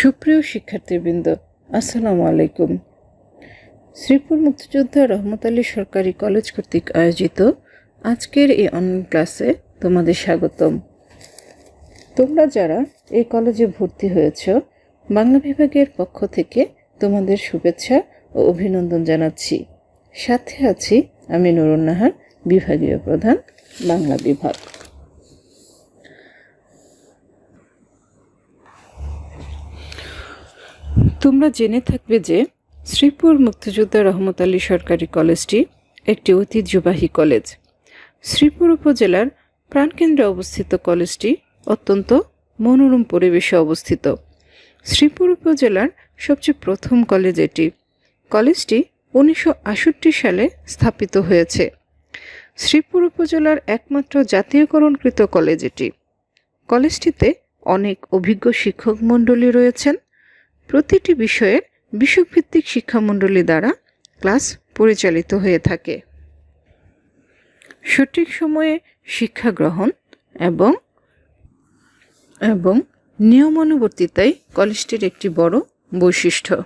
সুপ্রিয় শিক্ষার্থীবৃন্দ, আসসালামু আলাইকুম। শ্রীপুর মুক্তিযোদ্ধা রহমত আলী সরকারি কলেজ কর্তৃক আয়োজিত আজকের এই অনলাইন ক্লাসে তোমাদের স্বাগতম। তোমরা যারা এই কলেজে ভর্তি হয়েছ, বাংলা বিভাগের পক্ষ থেকে তোমাদের শুভেচ্ছা ও অভিনন্দন জানাচ্ছি। সাথে আছি আমি নুরুন নাহার বিভাগীয় প্রধান, বাংলা বিভাগ। তোমরা জেনে থাকবে যে শ্রীপুর মুক্তিযোদ্ধা রহমত আলী সরকারি কলেজটি একটি ঐতিহ্যবাহী কলেজ। শ্রীপুর উপজেলার প্রাণকেন্দ্রে অবস্থিত কলেজটি অত্যন্ত মনোরম পরিবেশে অবস্থিত। শ্রীপুর উপজেলার সবচেয়ে প্রথম কলেজ এটি। কলেজটি উনিশশো সালে স্থাপিত হয়েছে। শ্রীপুর উপজেলার একমাত্র জাতীয়করণকৃত কলেজ এটি। কলেজটিতে অনেক অভিজ্ঞ শিক্ষক মণ্ডলী রয়েছেন। প্রতিটি বিষয়ের বিষয়ভিত্তিক শিক্ষামণ্ডলী দ্বারা ক্লাস পরিচালিত হয়ে থাকে। সঠিক সময়ে শিক্ষা গ্রহণ এবং এবং নিয়মানুবর্তিতাই কলেজটির একটি বড় বৈশিষ্ট্য।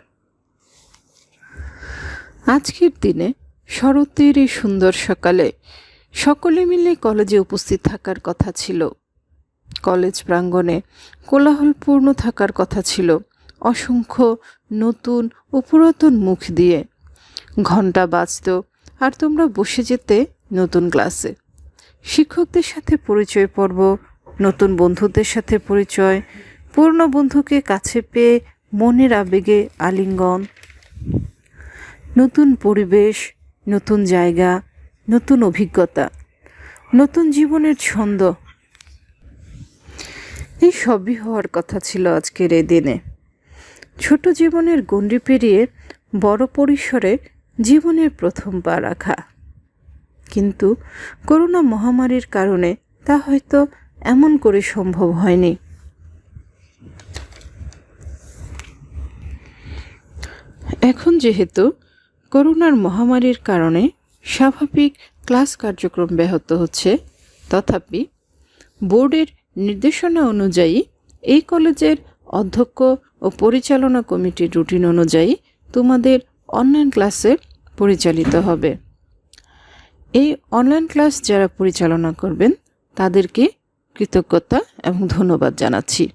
আজকের দিনে শরতের এই সুন্দর সকালে সকলে মিলে কলেজে উপস্থিত থাকার কথা ছিল। কলেজ প্রাঙ্গণে কোলাহলপূর্ণ থাকার কথা ছিল। অসংখ্য নতুন পুরাতন মুখ দিয়ে। ঘণ্টা বাজত আর তোমরা বসে যেতে নতুন ক্লাসে। শিক্ষকদের সাথে পরিচয় পর্ব, নতুন বন্ধুদের সাথে পরিচয়, পুরনো বন্ধুকে কাছে পেয়ে মনের আবেগে আলিঙ্গন। নতুন পরিবেশ, নতুন জায়গা, নতুন অভিজ্ঞতা, নতুন জীবনের ছন্দ। এই সবই হওয়ার কথা ছিল আজকের এই দিনে। ছোট জীবনের গণ্ডি পেরিয়ে বড় পরিসরে জীবনের প্রথম পা রাখা। কিন্তু করোনা মহামারীর কারণে তা হয়তো এমন করে সম্ভব হয়নি। এখন যেহেতু করোনার মহামারীর কারণে স্বাভাবিক ক্লাস কার্যক্রম ব্যাহত হচ্ছে, তথাপি বোর্ডের নির্দেশনা অনুযায়ী এই কলেজের অধ্যক্ষ ও পরিচালনা কমিটির রুটিন অনুযায়ী তোমাদের অনলাইন ক্লাসে পরিচালিত হবে। এই অনলাইন ক্লাস যারা পরিচালনা করবেন, তাদেরকে কৃতজ্ঞতা এবং ধন্যবাদ জানাচ্ছি।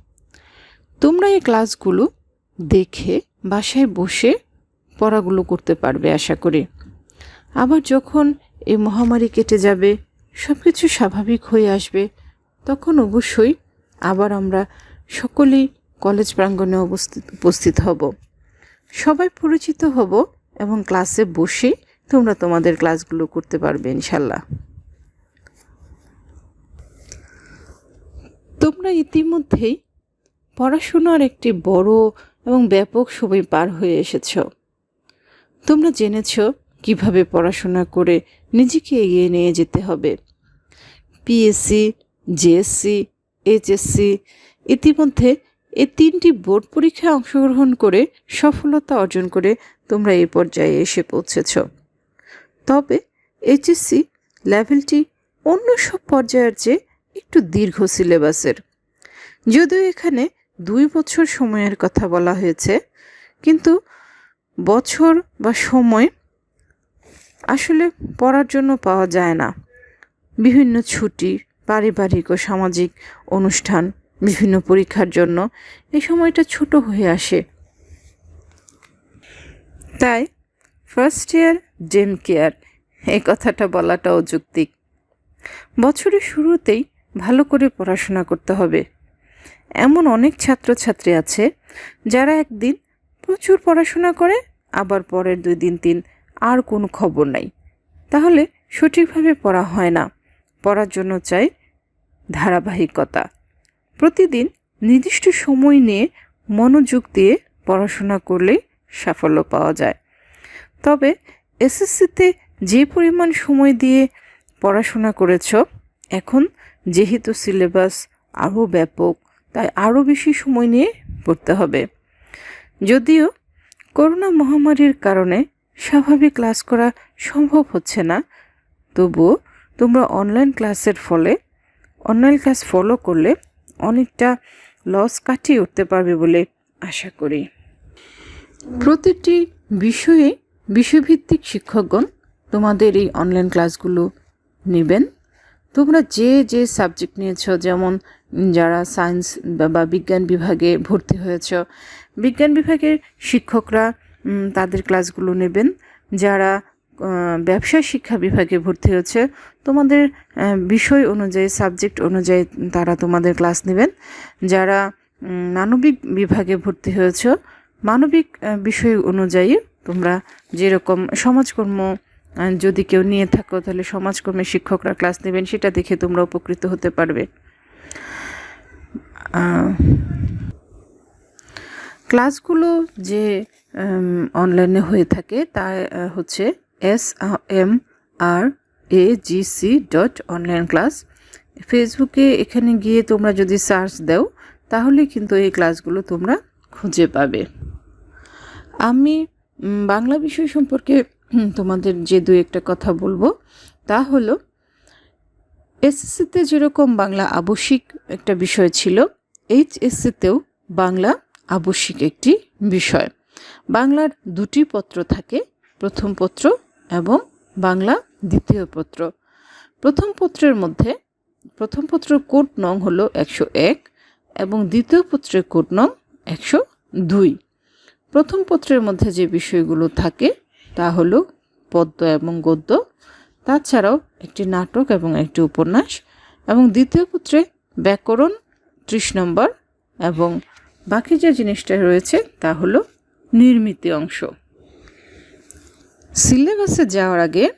তোমরা এই ক্লাসগুলো দেখে, বাসায় বসে পড়াগুলো করতে পারবে আশা করি। আবার যখন এই মহামারী কেটে যাবে সব কিছু স্বাভাবিক হয়ে আসবে, তখন অবশ্যই আবার আমরা সকলেই কলেজ প্রাঙ্গণে অবস্থিত, উপস্থিত হব। সবাই পরিচিত হব এবং ক্লাসে বসে তোমরা তোমাদের ক্লাসগুলো করতে পারবে ইনশাল্লাহ তোমরা ইতিমধ্যেই পড়াশোনার একটি বড় এবং ব্যাপক সময় পার হয়ে এসেছ। তোমরা জেনেছ কীভাবে পড়াশোনা করে নিজেকে এগিয়ে নিয়ে যেতে হবে। পিএসসি, জেএসসি, এইচএসসি ইতিমধ্যে এই তিনটি বোর্ড পরীক্ষায় অংশগ্রহণ করে সফলতা অর্জন করে তোমরা এই পর্যায়ে এসে পৌঁছেছ। তবে এইচএসসি লেভেলটি অন্য সব পর্যায়ের চেয়ে একটু দীর্ঘ সিলেবাসের। যদিও এখানে দুই বছর সময়ের কথা বলা হয়েছে, কিন্তু বছর বা সময় আসলে পড়ার জন্য পাওয়া যায় না। বিভিন্ন ছুটি, পারিবারিক ও সামাজিক অনুষ্ঠান বিভিন্ন পরীক্ষার জন্য এই সময়টা ছোট হয়ে আসে। তাই ফার্স্ট ইয়ার ডেম কেয়ার এই কথাটা বলাটা অযৌক্তিক বছরের শুরুতেই ভালো করে পড়াশোনা করতে হবে। এমন অনেক ছাত্রছাত্রী আছে যারা একদিন প্রচুর পড়াশোনা করে, আবার পরের দুই দিন, তিন, আর কোনো খবর নাই। তাহলে সঠিকভাবে পড়া হয় না। পড়ার জন্য চাই ধারাবাহিকতা। প্রতিদিন নির্দিষ্ট সময় নিয়ে মনোযোগ দিয়ে পড়াশোনা করলেই সাফল্য পাওয়া যায়। তবে এসএসসিতে যে পরিমাণ সময় দিয়ে পড়াশোনা করেছ, এখন যেহেতু সিলেবাস আরও ব্যাপক, তাই আরও বেশি সময় নিয়ে পড়তে হবে। যদিও করোনা মহামারীর কারণে স্বাভাবিক ক্লাস করা সম্ভব হচ্ছে না, তবুও তোমরা অনলাইন ক্লাসের ফলে, অনলাইন ক্লাস ফলো করলে অনেকটা লস কাটিয়ে উঠতে পারবে বলে আশা করি। প্রতিটি বিষয়ে বিষয়ভিত্তিক শিক্ষকগণ তোমাদের এই অনলাইন ক্লাসগুলো নেবেন। তোমরা যে যে সাবজেক্ট নিয়েছ, যেমন যারা সায়েন্স বা- বিজ্ঞান বিভাগে ভর্তি হয়েছ, বিজ্ঞান বিভাগের শিক্ষকরা তাদের ক্লাসগুলো নেবেন। যারা আহ, ব্যবসায় শিক্ষা বিভাগে ভর্তি হয়েছে তোমাদের বিষয় অনুযায়ী সাবজেক্ট অনুযায়ী তারা তোমাদের ক্লাস নেবেন। যারা মানবিক বিভাগে ভর্তি হয়েছ মানবিক বিষয় অনুযায়ী তোমরা যেরকম সমাজকর্ম যদি কেউ নিয়ে থাকো তাহলে সমাজকর্মের শিক্ষকরা ক্লাস নেবেন সেটা দেখে তোমরা উপকৃত হতে পারবে। ক্লাসগুলো যে অনলাইনে হয়ে থাকে তা হচ্ছে S M R A G C dot online class ফেসবুকে এখানে গিয়ে তোমরা যদি সার্চ দাও, তাহলে কিন্তু এই ক্লাসগুলো তোমরা খুঁজে পাবে। আমি বাংলা বিষয় সম্পর্কে তোমাদের যে দু একটা কথা বলব, তা হলো এসএসসিতে যেরকম বাংলা আবশ্যিক একটা বিষয় ছিল এইচএসসিতেও বাংলা আবশ্যিক একটি বিষয়। বাংলার দুটি পত্র থাকে, প্রথম পত্র এবং বাংলা দ্বিতীয় পত্র। প্রথম পত্রের মধ্যে, প্রথম পত্র কোট নং হলো একশো এক এবং দ্বিতীয় পত্রের কোট নং একশো দুই। প্রথম পত্রের মধ্যে যে বিষয়গুলো থাকে, তা হলো পদ্য এবং গদ্য, তাছাড়াও একটি নাটক এবং একটি উপন্যাস, এবং দ্বিতীয় পত্রে ব্যাকরণ ত্রিশ নম্বর, এবং বাকি যে জিনিসটা রয়েছে, তা হলো নির্মিতি অংশ। সিলেবাসে যাওয়ার আগে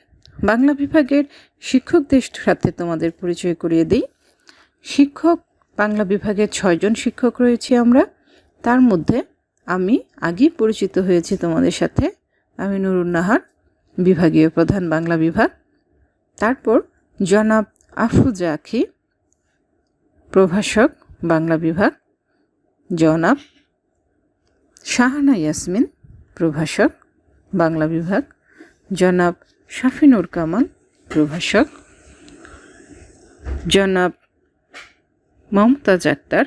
বাংলা বিভাগের শিক্ষকদের সাথে তোমাদের পরিচয় করিয়ে দিই। শিক্ষক, বাংলা বিভাগের ছয়জন শিক্ষক রয়েছি আমরা। তার মধ্যে আমি আগেই পরিচিত হয়েছি তোমাদের সাথে। আমি নুরুন নাহার, বিভাগীয় প্রধান বাংলা বিভাগ। তারপর জনাব আফরুজা আখি, প্রভাষক বাংলা বিভাগ। জনাব শাহানা ইয়াসমিন, প্রভাষক বাংলা বিভাগ। জনাব শাফিনুর কামাল, প্রভাষক। জনাব মমতাজ আক্তার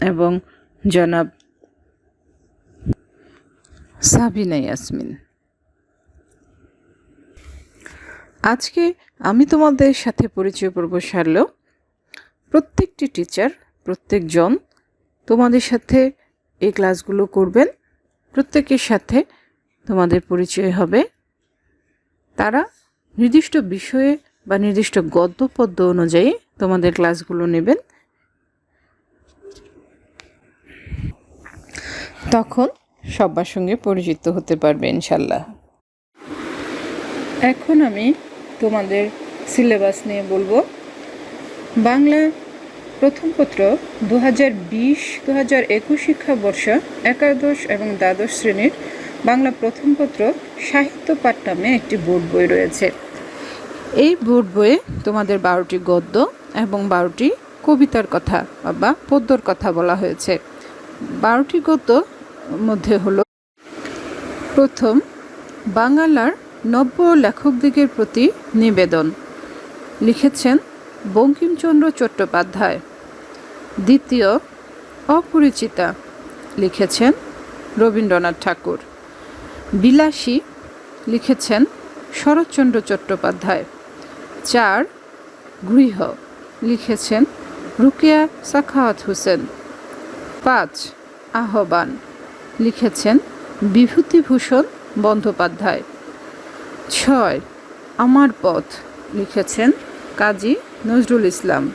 এবং জনাব সাবিনা ইয়াসমিন। আজকে আমি তোমাদের সাথে পরিচয় পর্ব সারলেও প্রত্যেকটি টিচার প্রত্যেকজন তোমাদের সাথে এই ক্লাসগুলো করবেন। প্রত্যেকের সাথে তোমাদের পরিচয় হবে। তারা নির্দিষ্ট বিষয়ে বা নির্দিষ্ট গদ্য পদ্য অনুযায়ী তোমাদের ক্লাসগুলো নেবেন। তখন সবার সঙ্গে পরিচিত হতে পারবে ইনশাল্লাহ। এখন আমি তোমাদের সিলেবাস নিয়ে বলব। বাংলা প্রথম পত্র দু হাজার বিশ দু হাজার একুশ শিক্ষাবর্ষ একাদশ এবং দ্বাদশ শ্রেণির বাংলা প্রথম পত্র সাহিত্য পাঠ নামে একটি বোর্ড বই রয়েছে। এই বোর্ড বইয়ে তোমাদের বারোটি গদ্য এবং বারোটি কবিতার কথা বা পদ্যর কথা বলা হয়েছে। বারোটি গদ্য মধ্যে হলো প্রথম, বাঙালার নব্য লেখকদিগের প্রতি নিবেদন। লিখেছেন বঙ্কিমচন্দ্র চট্টোপাধ্যায়। দ্বিতীয়, অপরিচিতা। লিখেছেন রবীন্দ্রনাথ ঠাকুর। বিলাসী লিখেছেন শরৎচন্দ্র চট্টোপাধ্যায়। চার, গৃহ লিখেছেন রুকিয়া সাখাওয়াত হোসেন। পাঁচ, আহ্বান লিখেছেন বিভূতিভূষণ বন্দ্যোপাধ্যায়। ছয়, আমার পথ লিখেছেন কাজী নজরুল ইসলাম।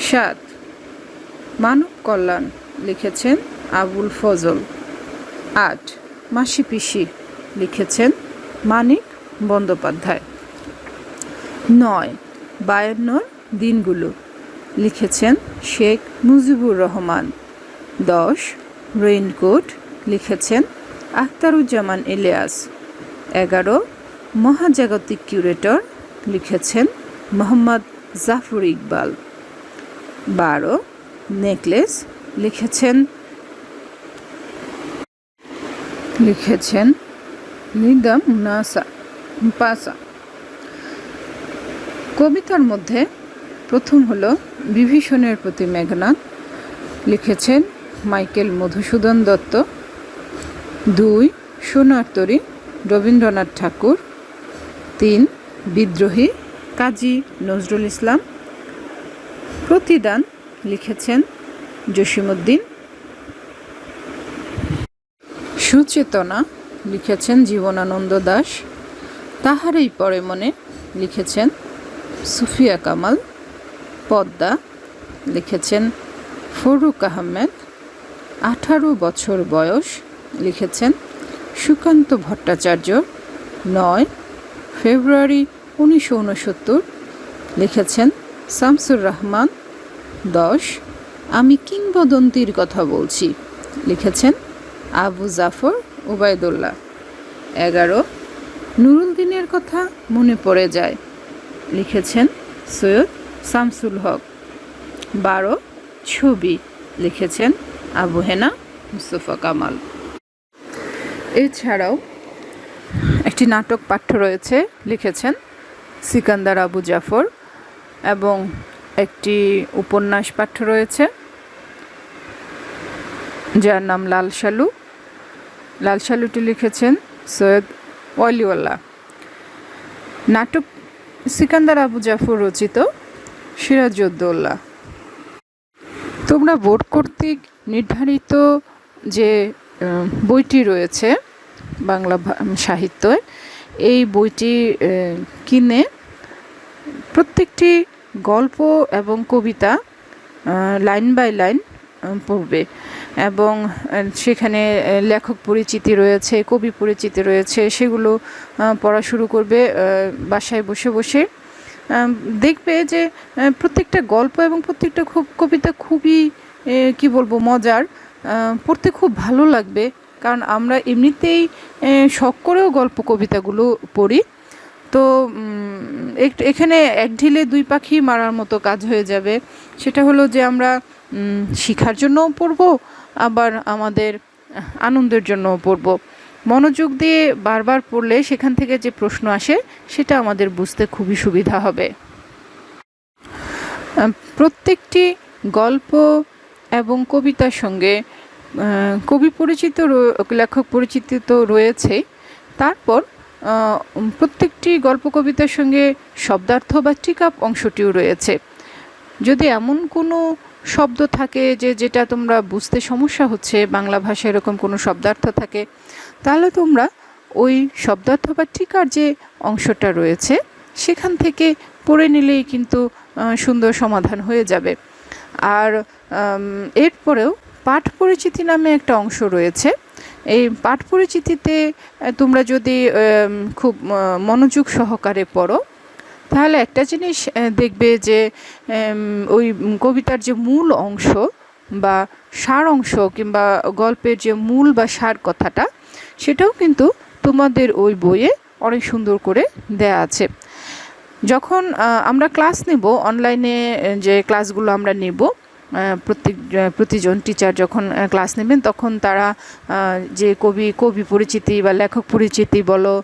সাত, মানব কল্যাণ লিখেছেন আবুল ফজল। আট মাসি পিসি লিখেছেন মানিক বন্দ্যোপাধ্যায়। নয়, বায়ান্নর দিনগুলো লিখেছেন শেখ মুজিবুর রহমান। দশ, রেইনকোট লিখেছেন আখতারুজ্জামান ইলিয়াস। এগারো, মহাজাগতিক কিউরেটর লিখেছেন মোহাম্মদ জাফর ইকবাল। বারো, নেকলেস লিখেছেন লিখেছেন নিদাম নাসা পাসা কবিতার মধ্যে প্রথম হলো বিভীষণের প্রতি মেঘনাথ লিখেছেন মাইকেল মধুসূদন দত্ত। দুই, সোনার তরী, রবীন্দ্রনাথ ঠাকুর। তিন, বিদ্রোহী, কাজী নজরুল ইসলাম। প্রতিদান লিখেছেন জসিমুদ্দিন সুচেতনা লিখেছেন জীবনানন্দ দাস। তাহারই পরে মনে লিখেছেন সুফিয়া কামাল। পদ্মা লিখেছেন ফরুক আহমেদ। আঠারো বছর বয়স লিখেছেন সুকান্ত ভট্টাচার্য। নয় ফেব্রুয়ারি উনিশশো উনসত্তর লিখেছেন শামসুর রহমান। দশ আমি কিংবদন্তির কথা বলছি লিখেছেন আবু জাফর, উবায়দুল্লাহ। এগারো নুরুল দিনের কথা মনে পড়ে যায়, লিখেছেন সৈয়দ শামসুল হক। বারো, ছবি, লিখেছেন আবু হেনা মুস্তফা কামাল। এছাড়াও একটি নাটক পাঠ্য রয়েছে, লিখেছেন সিকান্দার আবু জাফর এবং একটি উপন্যাস পাঠ্য রয়েছে, যার নাম লাল শালু। লাল শালুটি লিখেছেন সৈয়দ ওয়ালিউল্লাহ। নাটক সিকান্দার আবু জাফর রচিত সিরাজউদ্দৌলা। তোমরা বোর্ড কর্তৃক নির্ধারিত যে বইটি রয়েছে বাংলা সাহিত্যের, এই বইটি কিনে প্রত্যেকটি গল্প এবং কবিতা লাইন বাই লাইন পড়বে। এবং সেখানে লেখক পরিচিতি রয়েছে, কবি পরিচিতি রয়েছে, সেগুলো পড়া শুরু করবে বাসায় বসে বসে। দেখবে যে প্রত্যেকটা গল্প এবং প্রত্যেকটা খুব, কবিতা খুবই কি বলব, মজার। পড়তে খুব ভালো লাগবে, কারণ আমরা এমনিতেই শখ করেও গল্প কবিতাগুলো পড়ি। তো এখানে এক ঢিলে দুই পাখি মারার মতো কাজ হয়ে যাবে। সেটা হলো যে আমরা শিখার জন্যও পড়ব আবার আমাদের আনন্দের জন্যও পড়ব। মনোযোগ দিয়ে বারবার পড়লে সেখান থেকে যে প্রশ্ন আসে, সেটা আমাদের বুঝতে খুবই সুবিধা হবে। প্রত্যেকটি গল্প এবং কবিতার সঙ্গে কবি পরিচিত লেখক পরিচিত তো রয়েছে। তারপর প্রত্যেকটি গল্প কবিতার সঙ্গে শব্দার্থ বা টিকাপ অংশটিও রয়েছে। যদি এমন কোনো শব্দ থাকে যে যেটা তোমরা বুঝতে সমস্যা হচ্ছে, বাংলা ভাষায় এরকম কোনো শব্দার্থ থাকে, তাহলে তোমরা ওই শব্দার্থ বা টিকার যে অংশটা রয়েছে, সেখান থেকে পড়ে নিলেই কিন্তু সুন্দর সমাধান হয়ে যাবে। আর এরপরেও পাঠ পরিচিতি নামে একটা অংশ রয়েছে। এই পাঠ পরিচিতিতে তোমরা যদি খুব মনোযোগ সহকারে পড়ো তাহলে একটা জিনিস দেখবে যে ওই কবিতার যে মূল অংশ বা সার অংশ কিংবা গল্পের যে মূল বা সার কথাটা, সেটাও কিন্তু তোমাদের ওই বইয়ে অনেক সুন্দর করে দেয়া আছে। যখন আমরা ক্লাস নেব, অনলাইনে যে ক্লাসগুলো আমরা নেব প্রত্যেক প্রতিজন টিচার যখন ক্লাস নেবেন, তখন তারা যে কবি কবি পরিচিতি বা লেখক পরিচিতি বলো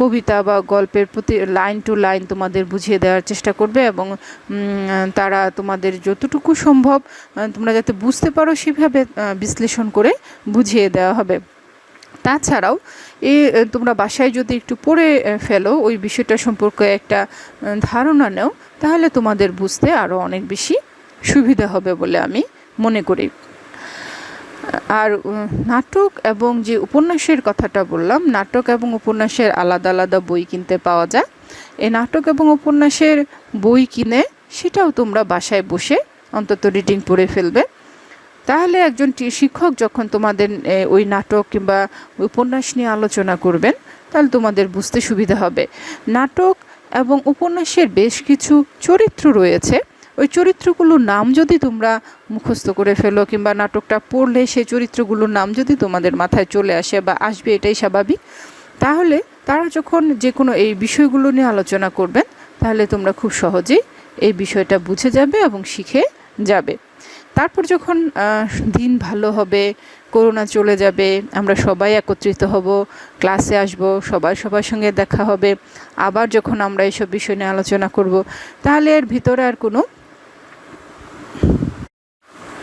কবিতা বা গল্পের প্রতি লাইন টু লাইন তোমাদের বুঝিয়ে দেওয়ার চেষ্টা করবে এবং তারা তোমাদের যতটুকু সম্ভব তোমরা যাতে বুঝতে পারো সেভাবে বিশ্লেষণ করে বুঝিয়ে দেওয়া হবে। তাছাড়াও, এ তোমরা বাসায় যদি একটু পড়ে ফেলো, ওই বিষয়টা সম্পর্কে একটা ধারণা নেও, তাহলে তোমাদের বুঝতে আরও অনেক বেশি সুবিধা হবে বলে আমি মনে করি। আর নাটক এবং যে উপন্যাসের কথাটা বললাম, নাটক এবং উপন্যাসের আলাদা আলাদা বই কিনতে পাওয়া যায়। এই নাটক এবং উপন্যাসের বই কিনে সেটাও তোমরা বাসায় বসে অন্তত রিডিং পড়ে ফেলবে। তাহলে একজন শিক্ষক যখন তোমাদের ওই নাটক কিংবা উপন্যাস নিয়ে আলোচনা করবেন, তাহলে তোমাদের বুঝতে সুবিধা হবে। নাটক এবং উপন্যাসের বেশ কিছু চরিত্র রয়েছে। ওই চরিত্রগুলোর নাম যদি তোমরা মুখস্থ করে ফেলো কিংবা নাটকটা পড়লে সেই চরিত্রগুলোর নাম যদি তোমাদের মাথায় চলে আসে বা আসবে, এটাই স্বাভাবিক। তাহলে তারা যখন যে কোনো এই বিষয়গুলো নিয়ে আলোচনা করবেন, তাহলে তোমরা খুব সহজেই এই বিষয়টা বুঝে যাবে এবং শিখে যাবে। তারপর যখন দিন ভালো হবে, করোনা চলে যাবে, আমরা সবাই একত্রিত হব, ক্লাসে আসব, সবাই সবার সঙ্গে দেখা হবে, আবার যখন আমরা এইসব বিষয় নিয়ে আলোচনা করব, তাহলে এর ভিতরে আর কোনো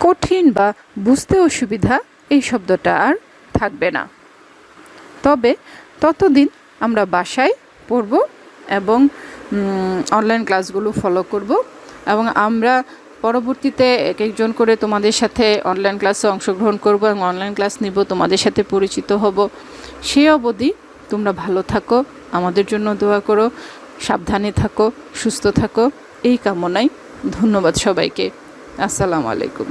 কঠিন বা বুঝতে অসুবিধা এই শব্দটা আর থাকবে না। তবে ততদিন আমরা বাসায় পড়ব এবং অনলাইন ক্লাসগুলো ফলো করব এবং আমরা পরবর্তীতে এক একজন করে তোমাদের সাথে অনলাইন ক্লাসে অংশগ্রহণ করব এবং অনলাইন ক্লাস নিব, তোমাদের সাথে পরিচিত হব। সে অবধি তোমরা ভালো থাকো, আমাদের জন্য দোয়া করো, সাবধানে থাকো, সুস্থ থাকো, এই কামনায় ধন্যবাদ সবাইকে। আসসালামু আলাইকুম।